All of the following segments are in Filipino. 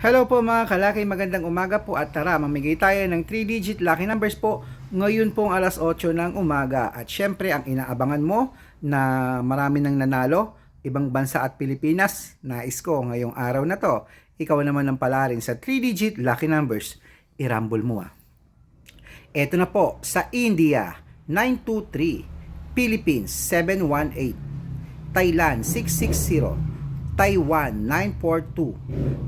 Hello po mga kalaki, magandang umaga po at tara, mamigay tayo ng 3-digit lucky numbers po ngayon pong alas 8 ng umaga. At syempre, ang inaabangan mo na marami nang nanalo, ibang bansa at Pilipinas, nais ko ngayong araw na to, ikaw naman ang palarin sa 3-digit lucky numbers. Irambol mo ah. Ito na po, sa India, 923, Philippines, 718, Thailand, 660, Taiwan 942,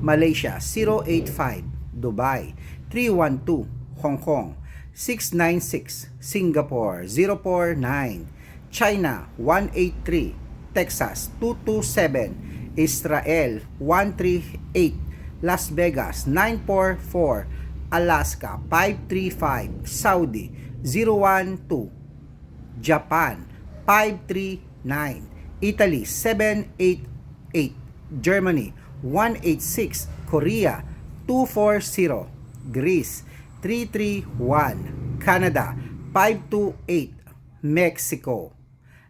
Malaysia 085, Dubai 312, Hong Kong 696, Singapore 049, China 183, Texas 227, Israel 138, Las Vegas 944, Alaska 535, Saudi 012, Japan 539, Italy 788, Germany 186, Korea 240, Greece 331, Canada 528, Mexico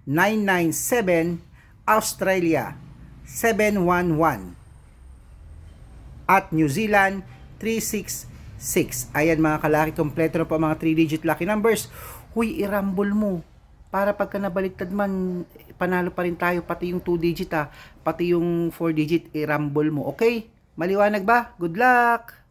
997, Australia 711, at New Zealand 366. Ayan mga kalaki, kompleto na po mga 3-digit lucky numbers. Huy, irambol mo. Para pagka nabaliktad man, panalo pa rin tayo, pati yung 2-digit ah, pati yung 4-digit, irambol mo. Okay? Maliwanag ba? Good luck!